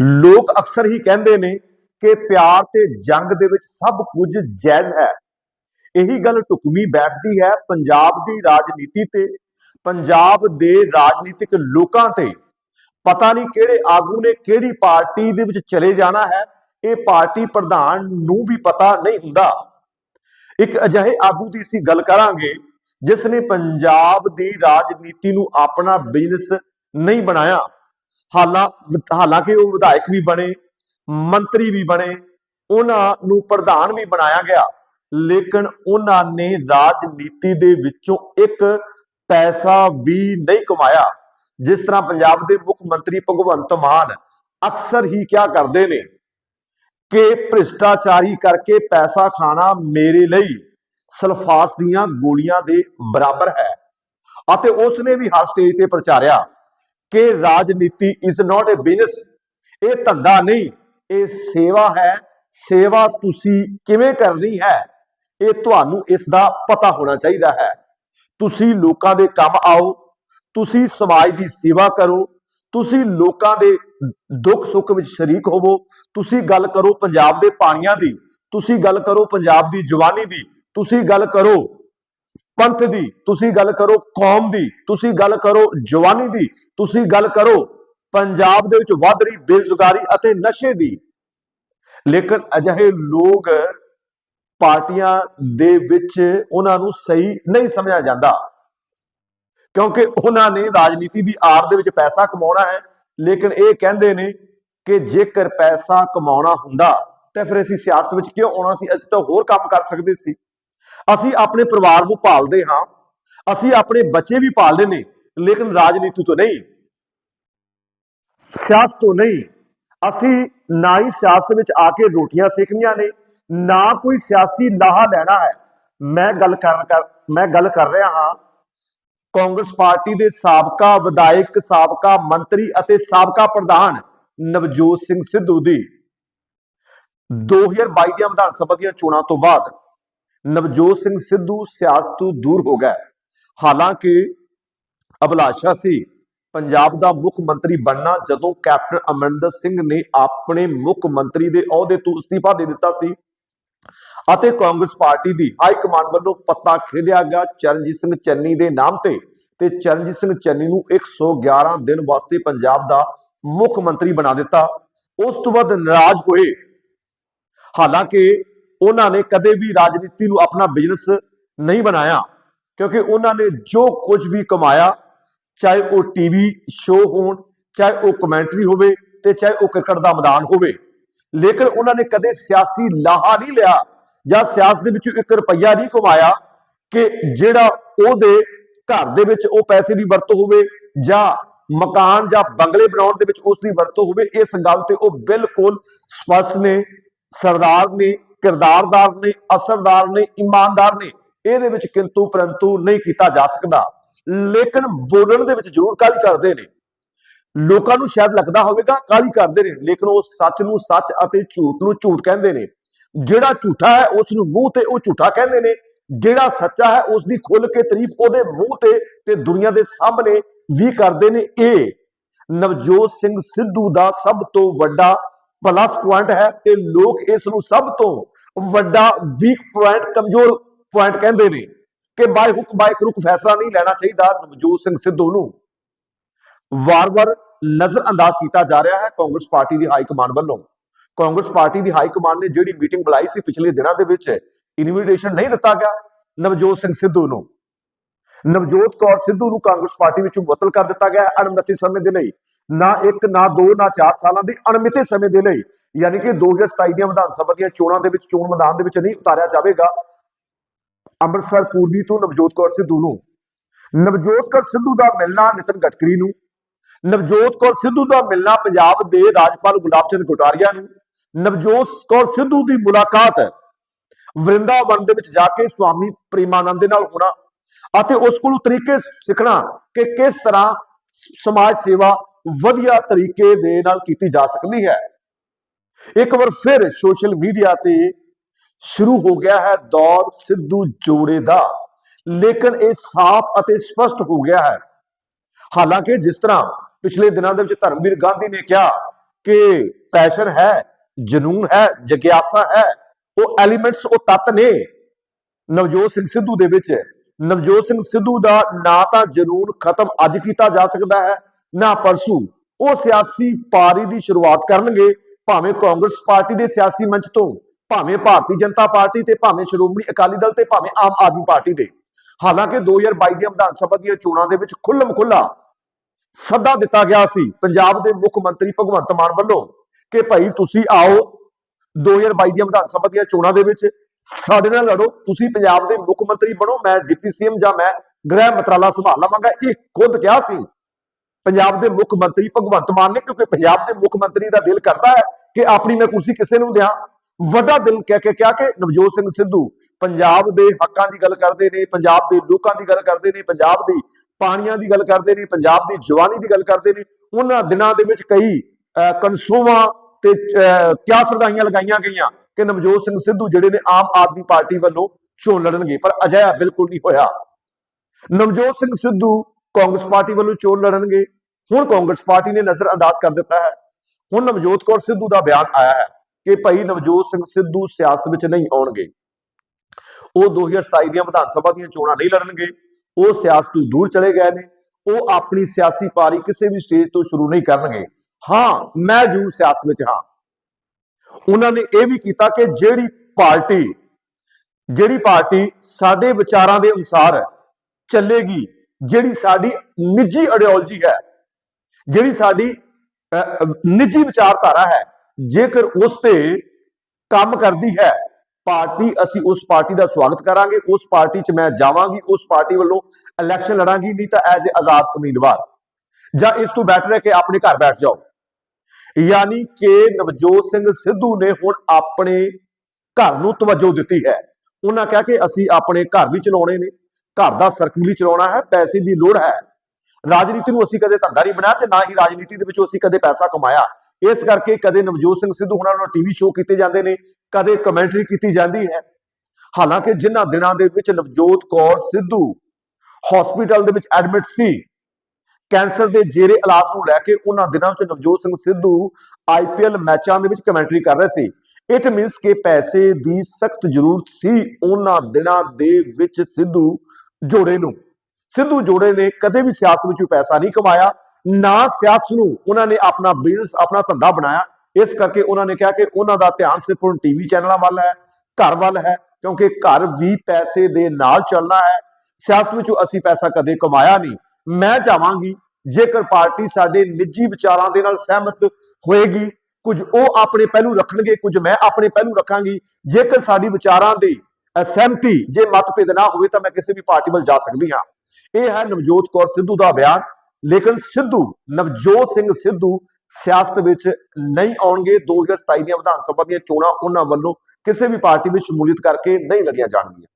ਲੋਕ ਅਕਸਰ ਹੀ ਕਹਿੰਦੇ ਨੇ ਕਿ ਪਿਆਰ ਤੇ ਜੰਗ ਦੇ ਵਿੱਚ ਸਭ ਕੁਝ ਜਾਇਜ਼ ਹੈ। ਇਹੀ ਗੱਲ ਢੁਕਵੀਂ ਬੈਠਦੀ ਹੈ ਪੰਜਾਬ ਦੀ ਰਾਜਨੀਤੀ ਤੇ, ਪੰਜਾਬ ਦੇ ਰਾਜਨੀਤਿਕ ਲੋਕਾਂ ਤੇ। ਪਤਾ ਨਹੀਂ ਕਿਹੜੇ ਆਗੂ ਨੇ ਕਿਹੜੀ ਪਾਰਟੀ ਦੇ ਵਿੱਚ ਚਲੇ ਜਾਣਾ ਹੈ, ਇਹ ਪਾਰਟੀ ਪ੍ਰਧਾਨ ਨੂੰ ਵੀ ਪਤਾ ਨਹੀਂ ਹੁੰਦਾ। ਇੱਕ ਅਜਿਹੇ ਆਗੂ ਦੀ ਅਸੀਂ ਗੱਲ ਕਰਾਂਗੇ, ਜਿਸ ਨੇ ਪੰਜਾਬ ਦੀ ਰਾਜਨੀਤੀ ਨੂੰ ਆਪਣਾ ਬਿਜ਼ਨਸ ਨਹੀਂ ਬਣਾਇਆ। ਹਾਲਾਂ, ਹਾਲਾਂਕਿ ਉਹ ਵਿਧਾਇਕ ਵੀ ਬਣੇ, ਮੰਤਰੀ ਵੀ ਬਣੇ, ਉਹਨਾਂ ਨੂੰ ਪ੍ਰਧਾਨ ਵੀ ਬਣਾਇਆ ਗਿਆ। ਲੇਕਿਨ ਉਹਨਾਂ ਨੇ ਰਾਜਨੀਤੀ ਦੇ ਵਿੱਚੋਂ ਇੱਕ ਪੈਸਾ ਵੀ ਨਹੀਂ ਕਮਾਇਆ, ਜਿਸ ਤਰ੍ਹਾਂ ਪੰਜਾਬ ਦੇ ਮੁੱਖ ਮੰਤਰੀ ਭਗਵੰਤ ਮਾਨ ਅਕਸਰ ਹੀ ਕਿਹਾ ਕਰਦੇ ਨੇ, ਕਿ ਭ੍ਰਿਸ਼ਟਾਚਾਰੀ ਕਰਕੇ ਪੈਸਾ ਖਾਣਾ ਮੇਰੇ ਲਈ ਸਲਫਾਸ ਦੀਆਂ ਗੋਲੀਆਂ ਦੇ ਬਰਾਬਰ ਹੈ। ਅਤੇ ਉਸ ਨੇ ਵੀ ਹਰ ਸਟੇਜ ਤੇ ਪ੍ਰਚਾਰਿਆ। ਕਿ ਰਾਜਨੀਤੀ ਇਜ਼ ਨਾਟ ਅ ਬਿਜ਼ਨਸ ਇਹ ਧੰਦਾ ਨਹੀਂ, ਇਹ ਸੇਵਾ ਹੈ। ਸੇਵਾ ਤੁਸੀਂ ਕਿਵੇਂ ਕਰਨੀ ਹੈ, ਇਹ ਤੁਹਾਨੂੰ ਇਸ ਦਾ ਪਤਾ ਹੋਣਾ ਚਾਹੀਦਾ ਹੈ। ਤੁਸੀਂ ਲੋਕਾਂ ਦੇ ਕੰਮ ਆਓ, ਤੁਸੀਂ ਸਮਾਜ ਦੀ ਸੇਵਾ ਕਰੋ, ਤੁਸੀਂ ਲੋਕਾਂ ਦੇ ਦੁੱਖ ਸੁੱਖ ਵਿੱਚ ਸ਼ਰੀਕ ਹੋਵੋ। ਤੁਸੀਂ ਗੱਲ ਕਰੋ ਪੰਜਾਬ ਦੇ ਪਾਣੀਆਂ ਦੀ, ਤੁਸੀਂ ਗੱਲ ਕਰੋ ਪੰਜਾਬ ਦੀ ਜਵਾਨੀ ਦੀ, ਤੁਸੀਂ ਗੱਲ ਕਰੋ ਪੰਥ ਦੀ, ਤੁਸੀਂ ਗੱਲ ਕਰੋ ਕੌਮ ਦੀ, ਤੁਸੀਂ ਗੱਲ ਕਰੋ ਜਵਾਨੀ ਦੀ, ਤੁਸੀਂ ਗੱਲ ਕਰੋ ਪੰਜਾਬ ਦੇ ਵਿੱਚ ਵੱਧ ਰਹੀ ਬੇਰੁਜ਼ਗਾਰੀ ਅਤੇ ਨਸ਼ੇ ਦੀ। ਲੇਕਿਨ ਅਜਿਹੇ ਲੋਕ ਪਾਰਟੀਆਂ ਦੇ ਵਿੱਚ ਉਹਨਾਂ ਨੂੰ ਸਹੀ ਨਹੀਂ ਸਮਝਿਆ ਜਾਂਦਾ। ਕਿਉਂਕਿ ਉਹਨਾਂ ਨੇ ਰਾਜਨੀਤੀ ਦੀ ਆੜ ਦੇ ਵਿੱਚ ਪੈਸਾ ਕਮਾਉਣਾ ਹੈ, ਲੇਕਿਨ ਇਹ ਕਹਿੰਦੇ ਨੇ ਕਿ ਜੇਕਰ ਪੈਸਾ ਕਮਾਉਣਾ ਹੁੰਦਾ, ਤਾਂ ਫਿਰ ਅਸੀਂ ਸਿਆਸਤ ਵਿੱਚ ਕਿਉਂ ਆਉਣਾ ਸੀ? ਅਸੀਂ ਤਾਂ ਹੋਰ ਕੰਮ ਕਰ ਸਕਦੇ ਸੀ। ਅਸੀਂ ਆਪਣੇ ਪਰਿਵਾਰ ਨੂੰ ਪਾਲਦੇ ਹਾਂ। ਅਸੀਂ ਆਪਣੇ ਬੱਚੇ ਵੀ ਪਾਲਦੇ ਨੇ, ਲੇਕਿਨ ਰਾਜਨੀਤੀ ਤੋਂ ਨਹੀਂ। ਸਿਆਸਤ ਤੋਂ ਨਹੀਂ। ਅਸੀਂ ਨਾ ਹੀ ਸਿਆਸਤ ਵਿੱਚ ਆ ਕੇ ਰੋਟੀਆਂ ਸਿੱਖਣੀਆਂ ਨੇ, ਨਾ ਕੋਈ ਸਿਆਸੀ ਲਾਹਾ ਲੈਣਾ ਹੈ। ਮੈਂ ਗੱਲ ਕਰ, ਕਰ- ਮੈਂ ਗੱਲ ਕਰ ਰਿਹਾ ਹਾਂ। ਕਾਂਗਰਸ ਪਾਰਟੀ ਦੇ ਸਾਬਕਾ ਵਿਧਾਇਕ, ਸਾਬਕਾ ਮੰਤਰੀ ਅਤੇ ਸਾਬਕਾ ਪ੍ਰਧਾਨ ਨਵਜੋਤ ਸਿੰਘ ਸਿੱਧੂ ਦੀ 2022 ਦੀਆਂ ਵਿਧਾਨ ਸਭਾ ਦੀਆਂ ਚੋਣਾਂ ਤੋਂ ਬਾਅਦ ਨਵਜੋਤ ਸਿੰਘ ਸਿੱਧੂ ਸਿਆਸਤ ਤੋਂ ਦੂਰ ਹੋ ਗਿਆ ਹਾਲਾਂਕਿ ਅਭਿਲਾਸ਼ਾ ਸੀ, ਪੰਜਾਬ ਦਾ ਮੁੱਖ ਮੰਤਰੀ ਬਣਨਾ ਜਦੋਂ ਕੈਪਟਨ ਅਮਰਿੰਦਰ ਸਿੰਘ ਨੇ ਆਪਣੇ ਮੁੱਖ ਮੰਤਰੀ ਦੇ ਅਹੁਦੇ ਤੋਂ ਅਸਤੀਫਾ ਦੇ ਦਿੱਤਾ ਸੀ ਅਤੇ ਕਾਂਗਰਸ ਪਾਰਟੀ ਦੀ ਹਾਈ ਕਮਾਂਡ ਵੱਲੋਂ ਪੱਤਾ ਖੇਡਿਆ ਗਿਆ। ਚਰਨਜੀਤ ਸਿੰਘ ਚੰਨੀ ਦੇ ਨਾਮ ਤੇ ਤੇ ਚਰਨਜੀਤ ਸਿੰਘ ਚੰਨੀ ਨੂੰ 111 ਦਿਨ ਵਾਸਤੇ ਪੰਜਾਬ ਦਾ ਮੁੱਖ ਮੰਤਰੀ ਬਣਾ ਦਿੱਤਾ। ਉਸ ਤੋਂ ਬਾਅਦ ਨਾਰਾਜ਼ ਹੋਏ। ਹਾਲਾਂਕਿ ਉਹਨਾਂ ਨੇ ਕਦੇ ਵੀ ਰਾਜਨੀਤੀ ਨੂੰ ਆਪਣਾ ਬਿਜ਼ਨਸ ਨਹੀਂ ਬਣਾਇਆ, ਕਿਉਂਕਿ ਉਹਨਾਂ ਨੇ ਜੋ ਕੁਝ ਵੀ ਕਮਾਇਆ, ਚਾਹੇ ਉਹ ਟੀਵੀ ਸ਼ੋਅ ਹੋਣ, ਚਾਹੇ ਉਹ ਕਮੈਂਟਰੀ ਹੋਵੇ ਤੇ ਚਾਹੇ ਉਹ ਕ੍ਰਿਕਟ ਦਾ ਮੈਦਾਨ ਹੋਵੇ, ਲੇਕਿਨ ਉਹਨਾਂ ਨੇ ਕਦੇ ਸਿਆਸੀ ਲਾਹਾ ਨਹੀਂ ਲਿਆ ਜਾਂ ਸਿਆਸਤ ਦੇ ਵਿੱਚੋਂ 1 ਰੁਪਈਆ ਨਹੀਂ ਕਮਾਇਆ ਕਿ ਜਿਹੜਾ ਉਹਦੇ ਘਰ ਦੇ ਵਿੱਚ ਉਹ ਪੈਸੇ ਦੀ ਵਰਤੋਂ ਹੋਵੇ ਜਾਂ ਮਕਾਨ ਜਾਂ ਬੰਗਲੇ ਬਣਾਉਣ ਦੇ ਵਿੱਚ ਉਸ ਦੀ ਵਰਤੋਂ ਹੋਵੇ, ਇਸ ਗੱਲ ਤੇ ਉਹ ਬਿਲਕੁਲ ਸਪਸ਼ਟ ਨੇ, ਸਰਦਾਰ ਨੇ ਕਿਰਦਾਰਦਾਰ ਨੇ ਅਸਰਦਾਰ ਨੇ ਇਮਾਨਦਾਰ ਨੇ ਇਹਦੇ ਵਿੱਚ ਕਿੰਤੂ ਪਰੰਤੂ ਨਹੀਂ ਕੀਤਾ ਜਾ ਸਕਦਾ। ਲੇਕਿਨ ਬੋਲਣ ਦੇ ਵਿੱਚ ਜ਼ਰੂਰ ਕਾਲੀ ਕਰਦੇ ਨੇ। ਲੋਕਾਂ ਨੂੰ ਸ਼ਾਇਦ ਲੱਗਦਾ ਹੋਵੇਗਾ ਕਾਲੀ ਕਰਦੇ ਨੇ, ਲੇਕਿਨ ਉਹ ਸੱਚ ਨੂੰ ਸੱਚ ਅਤੇ ਝੂਠ ਨੂੰ ਝੂਠ ਕਹਿੰਦੇ ਨੇ। ਜਿਹੜਾ ਝੂਠਾ ਹੈ, ਉਸ ਨੂੰ ਮੂੰਹ ਤੇ ਉਹ ਝੂਠਾ ਕਹਿੰਦੇ ਨੇ। ਜਿਹੜਾ ਸੱਚਾ ਹੈ, ਉਸ ਦੀ ਖੁੱਲ ਕੇ ਤਾਰੀਫ ਉਹਦੇ ਮੂੰਹ ਤੇ ਤੇ ਦੁਨੀਆ ਦੇ ਸਾਹਮਣੇ ਵੀ ਕਰਦੇ ਨੇ ਇਹ। ਨਵਜੋਤ ਸਿੰਘ ਸਿੱਧੂ ਦਾ ਸਭ ਤੋਂ ਵੱਡਾ ਪਲੱਸ ਪੁਆਇੰਟ ਹੈ ਤੇ ਲੋਕ ਇਸ ਨੂੰ ਸਭ ਤੋਂ ਵੱਡਾ ਵੀਕ ਪੁਆਇੰਟ ਕਮਜ਼ੋਰ ਪੁਆਇੰਟ ਕਹਿੰਦੇ ਨੇ ਕਿ ਬਾਈ ਹੁਕ, ਬਾਈ ਰੁਕ ਫੈਸਲਾ ਨਹੀਂ ਲੈਣਾ ਚਾਹੀਦਾ ਨਵਜੋਤ ਸਿੰਘ ਸਿੱਧੂ ਨੂੰ। ਵਾਰ-ਵਾਰ ਨਜ਼ਰ ਅੰਦਾਜ਼ ਕੀਤਾ ਜਾ ਰਿਹਾ ਹੈ ਕਾਂਗਰਸ ਪਾਰਟੀ ਦੀ ਹਾਈ ਕਮਾਂਡ ਵੱਲੋਂ। ਕਾਂਗਰਸ ਪਾਰਟੀ ਦੀ ਹਾਈ ਕਮਾਂਡ ਨੇ ਜਿਹੜੀ ਮੀਟਿੰਗ ਬੁਲਾਈ ਸੀ ਪਿਛਲੇ ਦਿਨਾਂ ਦੇ ਵਿੱਚ ਇਨਵੀਟੇਸ਼ਨ ਨਹੀਂ ਦਿੱਤਾ ਗਿਆ ਨਵਜੋਤ ਸਿੰਘ ਸਿੱਧੂ ਨੂੰ। ਨਵਜੋਤ ਕੌਰ ਸਿੱਧੂ ਨੂੰ ਕਾਂਗਰਸ ਪਾਰਟੀ ਵਿੱਚੋਂ ਮੁਅੱਤਲ ਕਰ ਦਿੱਤਾ ਗਿਆ ਅਣਮਿੱਥੇ ਸਮੇਂ ਦੇ ਲਈ। ਨਾ ਇੱਕ, ਨਾ ਦੋ, ਨਾ ਚਾਰ ਸਾਲਾਂ ਦੀ ਅਣਮਿੱਥੇ ਸਮੇਂ ਦੇ ਲਈ, ਯਾਨੀ ਕਿ 2027 ਦੀਆਂ ਵਿਧਾਨ ਸਭਾ ਦੀਆਂ ਚੋਣਾਂ ਦੇ ਵਿੱਚ, ਚੋਣ ਮੈਦਾਨ ਦੇ ਵਿੱਚ ਨਹੀਂ ਉਤਾਰਿਆ ਜਾਵੇਗਾ। ਅੰਮ੍ਰਿਤਸਰ ਪੂਰਬੀ ਤੋਂ ਨਵਜੋਤ ਕੌਰ ਸਿੱਧੂ ਨੂੰ। ਨਵਜੋਤ ਕੌਰ ਸਿੱਧੂ ਦਾ ਮਿਲਣਾ ਨਿਤਨ ਗਟਕਰੀ ਨੂੰ। ਨਵਜੋਤ ਕੌਰ ਸਿੱਧੂ ਦਾ ਮਿਲਣਾ ਪੰਜਾਬ ਦੇ ਰਾਜਪਾਲ ਗੁਲਾਬ ਚੰਦ ਕੋਟਾਰੀਆ ਨੂੰ। ਨਵਜੋਤ ਕੌਰ ਸਿੱਧੂ ਦੀ ਮੁਲਾਕਾਤ ਵਰਿੰਦਾਵਨ ਦੇ ਵਿੱਚ ਜਾ ਕੇ ਸਵਾਮੀ ਪ੍ਰੇਮਾਨੰਦ ਦੇ ਨਾਲ ਹੋਣਾ ਅਤੇ ਉਸ ਕੋਲੋਂ ਤਰੀਕੇ ਸਿੱਖਣਾ ਕਿ ਕਿਸ ਤਰ੍ਹਾਂ ਸਮਾਜ ਸੇਵਾ ਵਧੀਆ ਤਰੀਕੇ ਦੇ ਨਾਲ ਕੀਤੀ ਜਾ ਸਕਦੀ ਹੈ। ਇੱਕ ਵਾਰ ਫਿਰ ਸੋਸ਼ਲ ਮੀਡੀਆ ਤੇ ਸ਼ੁਰੂ ਹੋ ਗਿਆ ਹੈ ਦੌਰ ਸਿੱਧੂ ਜੋੜੇ ਦਾ, ਲੇਕਿਨ ਇਹ ਸਾਫ਼ ਅਤੇ ਸਪਸ਼ਟ ਹੋ ਗਿਆ ਹੈ। ਹਾਲਾਂਕਿ ਜਿਸ ਤਰ੍ਹਾਂ ਪਿਛਲੇ ਦਿਨਾਂ ਦੇ ਵਿੱਚ ਧਰਮਵੀਰ ਗਾਂਧੀ ਨੇ ਕਿਹਾ ਕਿ ਪੈਸ਼ਨ ਹੈ, ਜਨੂਨ ਹੈ, ਜਗਿਆਸਾ ਹੈ, ਉਹ ਐਲੀਮੈਂਟਸ ਉਹ ਤੱਤ ਨੇ। ਨਵਜੋਤ ਸਿੰਘ ਸਿੱਧੂ ਦੇ ਵਿੱਚ ਨਵਜੋਤ ਸਿੰਘ ਸਿੱਧੂ ਦਾ ਨਾ ਤਾਂ ਜਨੂਨ ਖਤਮ ਅੱਜ ਕੀਤਾ ਜਾ ਸਕਦਾ ਹੈ, ਨਾ ਪਰਸੂ। ਉਹ ਸਿਆਸੀ ਪਾਰੀ ਦੀ ਸ਼ੁਰੂਆਤ ਕਰਨਗੇ, ਭਾਵੇਂ ਕਾਂਗਰਸ ਪਾਰਟੀ ਦੇ ਸਿਆਸੀ ਮੰਚ ਤੋਂ, ਭਾਵੇਂ ਭਾਰਤੀ ਜਨਤਾ ਪਾਰਟੀ ਤੇ, ਭਾਵੇਂ ਸ਼੍ਰੋਮਣੀ ਅਕਾਲੀ ਦਲ ਤੇ, ਭਾਵੇਂ ਆਮ ਆਦਮੀ ਪਾਰਟੀ ਦੇ। ਹਾਲਾਂਕਿ 2022 ਦੀਆਂ ਵਿਧਾਨ ਸਭਾ ਦੀਆਂ ਚੋਣਾਂ ਦੇ ਵਿੱਚ ਖੁੱਲਮ ਖੁੱਲਾ ਸੱਦਾ ਦਿੱਤਾ ਗਿਆ ਸੀ ਪੰਜਾਬ ਦੇ ਮੁੱਖ ਮੰਤਰੀ ਭਗਵੰਤ ਮਾਨ ਵੱਲੋਂ ਕਿ ਭਾਈ ਤੁਸੀਂ ਆਓ 2022 ਦੀਆਂ ਵਿਧਾਨ ਸਭਾ ਦੀਆਂ ਚੋਣਾਂ ਦੇ ਵਿੱਚ ਸਾਡੇ ਨਾਲ ਲੜੋ ਤੁਸੀਂ ਪੰਜਾਬ ਦੇ ਮੁੱਖ ਮੰਤਰੀ ਬਣੋ ਮੈਂ ਡਿਪਟੀ ਸੀਐਮ ਜਾਂ ਮੈਂ ਗ੍ਰਹਿ ਮੰਤਰਾਲਾ ਸੰਭਾਲ ਲਵਾਂਗਾ। ਇਹ ਖੁਦ ਕਿਹਾ ਸੀ। ਪੰਜਾਬ ਦੇ ਮੁੱਖ ਮੰਤਰੀ ਭਗਵੰਤ ਮਾਨ ਨੇ ਕਿਉਂਕਿ ਪੰਜਾਬ ਦੇ ਮੁੱਖ ਮੰਤਰੀ ਦਾ ਦਿਲ ਕਰਦਾ ਹੈ ਕਿ ਆਪਣੀ ਮੈਂ ਕੁਰਸੀ ਕਿਸੇ ਨੂੰ ਦਿਆਂ। ਵੱਡਾ ਦਿਲ ਕਹਿ ਕੇ ਕਿਹਾ ਕਿ ਨਵਜੋਤ ਸਿੰਘ ਸਿੱਧੂ ਪੰਜਾਬ ਦੇ ਹੱਕਾਂ ਦੀ ਗੱਲ ਕਰਦੇ ਨੇ ਪੰਜਾਬ ਦੇ ਲੋਕਾਂ ਦੀ ਗੱਲ ਕਰਦੇ ਨੇ ਪੰਜਾਬ ਦੀ ਪਾਣੀਆਂ ਦੀ ਗੱਲ ਕਰਦੇ ਨੇ ਪੰਜਾਬ ਦੀ ਜਵਾਨੀ ਦੀ ਗੱਲ ਕਰਦੇ ਨੇ। ਉਹਨਾਂ ਦਿਨਾਂ ਦੇ ਵਿੱਚ ਕਈ ਅਹ, ਕਨਸੂਆਂ ਤੇ ਅਹ, ਕਿਆ ਸਰਦਾਈਆਂ ਲਗਾਈਆਂ ਗਈਆਂ। ਕਿ ਨਵਜੋਤ ਸਿੰਘ ਸਿੱਧੂ ਜਿਹੜੇ ਨੇ ਆਮ ਆਦਮੀ ਪਾਰਟੀ ਵੱਲੋਂ ਚੋਣ ਲੜਨਗੇ, ਪਰ ਅਜਿਹਾ ਬਿਲਕੁਲ ਨਹੀਂ ਹੋਇਆ। ਨਵਜੋਤ ਸਿੰਘ ਸਿੱਧੂ ਕਾਂਗਰਸ ਪਾਰਟੀ ਵੱਲੋਂ ਚੋਣ ਲੜਨਗੇ। ਹੁਣ ਕਾਂਗਰਸ ਪਾਰਟੀ ਨੇ ਨਜ਼ਰ ਅੰਦਾਜ਼ ਕਰ ਦਿੱਤਾ ਹੈ। ਹੁਣ ਨਵਜੋਤ ਕੌਰ ਸਿੱਧੂ ਦਾ ਬਿਆਨ ਆਇਆ ਹੈ ਕਿ ਭਾਈ ਨਵਜੋਤ ਸਿੰਘ ਸਿੱਧੂ ਸਿਆਸਤ ਵਿੱਚ ਨਹੀਂ ਆਉਣਗੇ। ਉਹ 2027 ਦੀਆਂ ਵਿਧਾਨ ਸਭਾ ਦੀਆਂ ਚੋਣਾਂ ਨਹੀਂ ਲੜਨਗੇ। ਉਹ ਸਿਆਸਤ ਤੋਂ ਦੂਰ ਚਲੇ ਗਏ ਨੇ। ਉਹ ਆਪਣੀ ਸਿਆਸੀ ਪਾਰੀ ਕਿਸੇ ਵੀ ਸਟੇਜ ਤੋਂ ਸ਼ੁਰੂ ਨਹੀਂ ਕਰਨਗੇ। ਹਾਂ, ਮੈਂ ਜੂ ਸਿਆਸਤ ਵਿੱਚ ਹਾਂ। ਉਹਨਾਂ ਨੇ ਇਹ ਵੀ ਕੀਤਾ ਕਿ ਜਿਹੜੀ ਪਾਰਟੀ ਜਿਹੜੀ ਪਾਰਟੀ ਸਾਡੇ ਵਿਚਾਰਾਂ ਦੇ ਅਨੁਸਾਰ ਚੱਲੇਗੀ, ਜਿਹੜੀ ਸਾਡੀ ਨਿੱਜੀ ਆਈਡੀਓਲੋਜੀ ਹੈ, ਜਿਹੜੀ ਸਾਡੀ ਨਿੱਜੀ ਵਿਚਾਰਧਾਰਾ ਹੈ, ਜੇਕਰ ਉਸ ਤੇ ਕੰਮ ਕਰਦੀ ਹੈ, ਪਾਰਟੀ, ਅਸੀਂ ਉਸ ਪਾਰਟੀ ਦਾ ਸਵਾਗਤ ਕਰਾਂਗੇ, ਉਸ ਪਾਰਟੀ 'ਚ ਮੈਂ ਜਾਵਾਂਗੀ, ਉਸ ਪਾਰਟੀ ਵੱਲੋਂ ਇਲੈਕਸ਼ਨ ਲੜਾਂਗੀ, ਨਹੀਂ ਤਾਂ ਐਜ਼ ਅ ਆਜ਼ਾਦ ਉਮੀਦਵਾਰ। ਜਾਂ ਇਸ ਤੋਂ ਬੈਟਰ ਹੈ ਕਿ ਆਪਣੇ ਘਰ ਬੈਠ ਜਾਓ। ਯਾਨੀ ਕਿ ਨਵਜੋਤ ਸਿੰਘ ਸਿੱਧੂ ਨੇ ਹੁਣ ਆਪਣੇ ਘਰ ਨੂੰ ਤਵੱਜੋ ਦਿੱਤੀ ਹੈ। ਉਹਨਾਂ ਕਿਹਾ ਕਿ ਅਸੀਂ ਆਪਣੇ ਘਰ ਵੀ ਚਲਾਉਣੇ ਨੇ, ਘਰ ਦਾ ਸਰਕਲ ਵੀ ਚਲਾਉਣਾ ਹੈ, ਪੈਸੇ ਦੀ ਲੋੜ ਹੈ। ਰਾਜਨੀਤੀ ਨੂੰ ਅਸੀਂ ਕਦੇ ਧੰਦਾ ਨਹੀਂ ਬਣਾਇਆ ਤੇ ਨਾ ਹੀ ਰਾਜਨੀਤੀ ਦੇ ਵਿੱਚੋਂ ਅਸੀਂ ਕਦੇ ਪੈਸਾ ਕਮਾਇਆ। ਇਸ ਕਰਕੇ ਕਦੇ ਨਵਜੋਤ ਸਿੰਘ ਸਿੱਧੂ ਹੁਣਾਂ ਨਾਲ ਟੀਵੀ ਸ਼ੋਅ ਕੀਤੇ ਜਾਂਦੇ ਨੇ, ਕਦੇ ਕਮੈਂਟਰੀ ਕੀਤੀ ਜਾਂਦੀ ਹੈ। ਹਾਲਾਂਕਿ ਜਿਨ੍ਹਾਂ ਦਿਨਾਂ ਦੇ ਵਿੱਚ ਨਵਜੋਤ ਕੌਰ ਸਿੱਧੂ ਹਸਪੀਟਲ ਦੇ ਵਿੱਚ ਐਡਮਿਟ ਸੀ ਕੈਂਸਰ ਦੇ ਜੇਰੇ ਇਲਾਜ ਨੂੰ ਲੈ ਕੇ ਉਹਨਾਂ ਦਿਨਾਂ ਵਿੱਚ ਨਵਜੋਤ ਸਿੰਘ ਸਿੱਧੂ ਆਈਪੀਐਲ ਮੈਚਾਂ ਦੇ ਵਿੱਚ ਕਮੈਂਟਰੀ ਕਰ ਰਹੇ ਸੀ। ਇਟ ਮੀਨਸ ਕਿ ਪੈਸੇ ਦੀ ਸਖਤ ਜ਼ਰੂਰਤ ਸੀ ਉਹਨਾਂ ਦਿਨਾਂ ਦੇ ਵਿੱਚ ਸਿੱਧੂ ਜੋੜੇ ਨੂੰ। ਸਿੱਧੂ ਜੋੜੇ ਨੇ ਕਦੇ ਵੀ ਸਿਆਸਤ ਵਿੱਚ ਪੈਸਾ ਨਹੀਂ ਕਮਾਇਆ, ਨਾ ਸਿਆਸਤ ਨੂੰ ਉਹਨਾਂ ਨੇ ਆਪਣਾ ਬਿਜ਼ਨਸ ਆਪਣਾ ਧੰਦਾ ਬਣਾਇਆ। ਇਸ ਕਰਕੇ ਉਹਨਾਂ ਨੇ ਕਿਹਾ ਕਿ ਉਹਨਾਂ ਦਾ ਧਿਆਨ ਸਿਰਫ ਹੁਣ ਟੀਵੀ ਚੈਨਲਾਂ ਵੱਲ ਹੈ, ਘਰ ਵੱਲ ਹੈ, ਕਿਉਂਕਿ ਘਰ ਵੀ ਪੈਸੇ ਦੇ ਨਾਲ ਚੱਲਣਾ ਹੈ। ਸਿਆਸਤ ਵਿੱਚੋਂ ਅਸੀਂ ਪੈਸਾ ਕਦੇ ਕਮਾਇਆ ਨਹੀਂ। ਮੈਂ ਚਾਹਾਂਗੀ ਜੇਕਰ ਪਾਰਟੀ ਸਾਡੇ ਨਿੱਜੀ ਵਿਚਾਰਾਂ ਦੇ ਨਾਲ ਸਹਿਮਤ ਹੋਏਗੀ, ਕੁਝ ਉਹ ਆਪਣੇ ਪਹਿਲੂ ਰੱਖਣਗੇ, ਕੁਝ ਮੈਂ ਆਪਣੇ ਪਹਿਲੂ ਰੱਖਾਂਗੀ। ਜੇਕਰ ਸਾਡੀ ਵਿਚਾਰਾਂ ਦੀ ਸਹਿਮਤੀ ਜੇ ਮਤਭੇਦ ਨਾ ਹੋਵੇ ਤਾਂ ਮੈਂ ਕਿਸੇ ਵੀ ਪਾਰਟੀ ਵੱਲ ਜਾ ਸਕਦੀ ਹਾਂ। ਇਹ ਹੈ ਨਵਜੋਤ ਕੌਰ ਸਿੱਧੂ ਦਾ ਬਿਆਨ। ਲੇਕਿਨ ਸਿੱਧੂ, ਨਵਜੋਤ ਸਿੰਘ ਸਿੱਧੂ ਸਿਆਸਤ ਵਿੱਚ ਨਹੀਂ ਆਉਣਗੇ। 2027 ਦੀਆਂ ਵਿਧਾਨ ਸਭਾ ਦੀਆਂ ਚੋਣਾਂ ਉਹਨਾਂ ਵੱਲੋਂ ਕਿਸੇ ਵੀ ਪਾਰਟੀ ਵਿੱਚ ਸ਼ਮੂਲੀਅਤ ਕਰਕੇ ਨਹੀਂ ਲੜੀਆਂ ਜਾਣਗੀਆਂ। ਧੰਨਵਾਦ